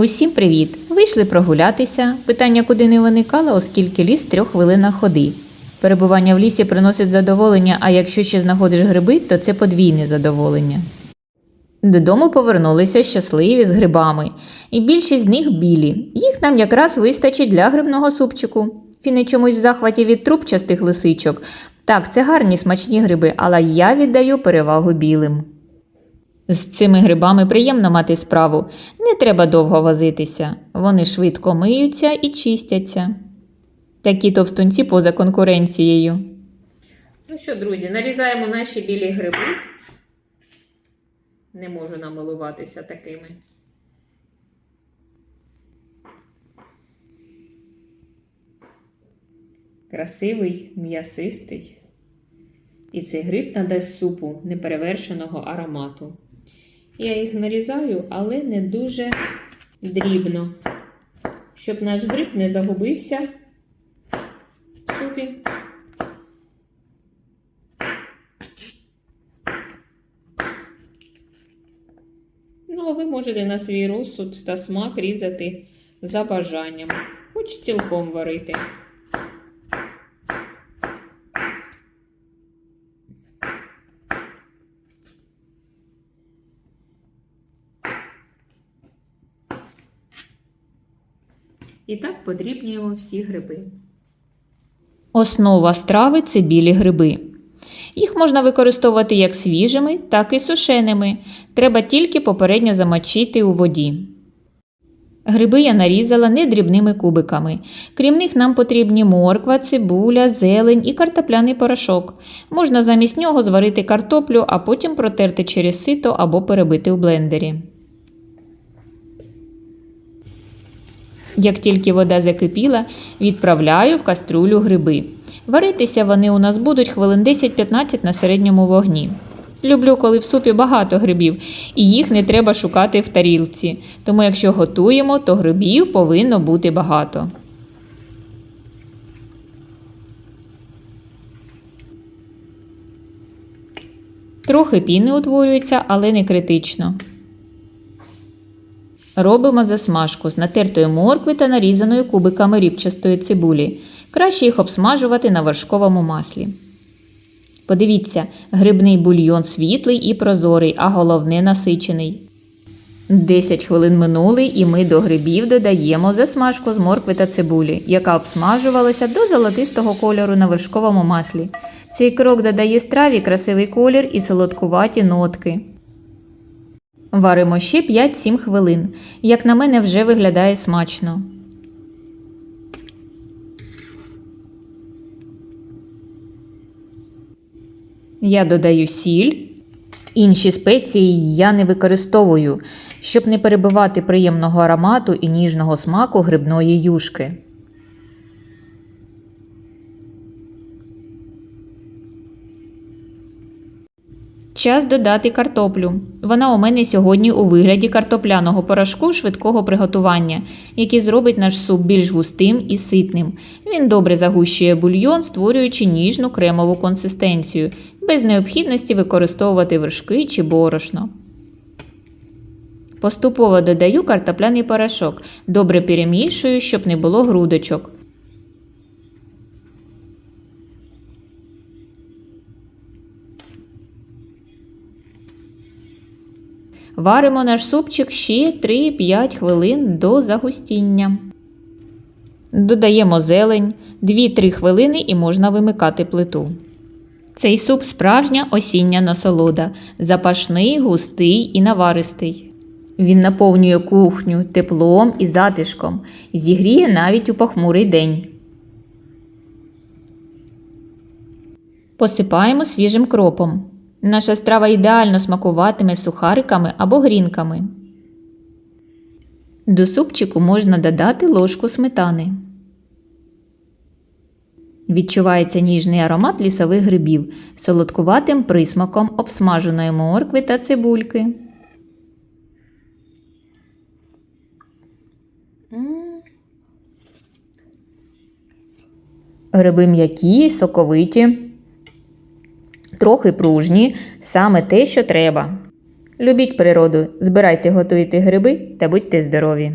Усім привіт! Вийшли прогулятися. Питання куди не виникало, оскільки ліс трьох хвилинах ходи. Перебування в лісі приносить задоволення, а якщо ще знаходиш гриби, то це подвійне задоволення. Додому повернулися щасливі з грибами, і більшість з них білі. Їх нам якраз вистачить для грибного супчику. Фіни чомусь в захваті від трубчастих лисичок. Так, це гарні смачні гриби, але я віддаю перевагу білим. З цими грибами приємно мати справу. Не треба довго возитися. Вони швидко миються і чистяться. Такі товстунці поза конкуренцією. Ну що, друзі, нарізаємо наші білі гриби. Не можу намилуватися такими. Красивий, м'ясистий. І цей гриб надасть супу неперевершеного аромату. Я їх нарізаю, але не дуже дрібно, щоб наш гриб не загубився в супі. Ну, а ви можете на свій розсуд та смак різати за бажанням, хоч цілком варити. І так подрібнюємо всі гриби. Основа страви це білі гриби. Їх можна використовувати як свіжими, так і сушеними. Треба тільки попередньо замочити у воді. Гриби я нарізала не дрібними кубиками. Крім них нам потрібні морква, цибуля, зелень і картопляний порошок. Можна замість нього зварити картоплю, а потім протерти через сито або перебити у блендері. Як тільки вода закипіла, відправляю в каструлю гриби. Варитися вони у нас будуть хвилин 10-15 на середньому вогні. Люблю, коли в супі багато грибів, і їх не треба шукати в тарілці. Тому, якщо готуємо, то грибів повинно бути багато. Трохи піни утворюється, але не критично. Робимо засмажку з натертої моркви та нарізаної кубиками рібчастої цибулі. Краще їх обсмажувати на вершковому маслі. Подивіться, грибний бульйон світлий і прозорий, а головне насичений. 10 хвилин минули і ми до грибів додаємо засмажку з моркви та цибулі, яка обсмажувалася до золотистого кольору на вершковому маслі. Цей крок додає страві красивий колір і солодкуваті нотки. Варимо ще 5-7 хвилин. Як на мене, вже виглядає смачно. Я додаю сіль. Інші спеції я не використовую, щоб не перебивати приємного аромату і ніжного смаку грибної юшки. Час додати картоплю. Вона у мене сьогодні у вигляді картопляного порошку швидкого приготування, який зробить наш суп більш густим і ситним. Він добре загущує бульйон, створюючи ніжну кремову консистенцію, без необхідності використовувати вершки чи борошно. Поступово додаю картопляний порошок, добре перемішую, щоб не було грудочок. Варимо наш супчик ще 3-5 хвилин до загустіння. Додаємо зелень 2-3 хвилини і можна вимикати плиту. Цей суп справжня осіння насолода, запашний, густий і наваристий. Він наповнює кухню теплом і затишком, зігріє навіть у похмурий день. Посипаємо свіжим кропом. Наша страва ідеально смакуватиме сухариками або грінками. До супчику можна додати ложку сметани. Відчувається ніжний аромат лісових грибів з солодкуватим присмаком обсмаженої моркви та цибульки. Гриби м'які, соковиті трохи пружні, саме те, що треба. Любіть природу, збирайте, готуйте гриби та будьте здорові!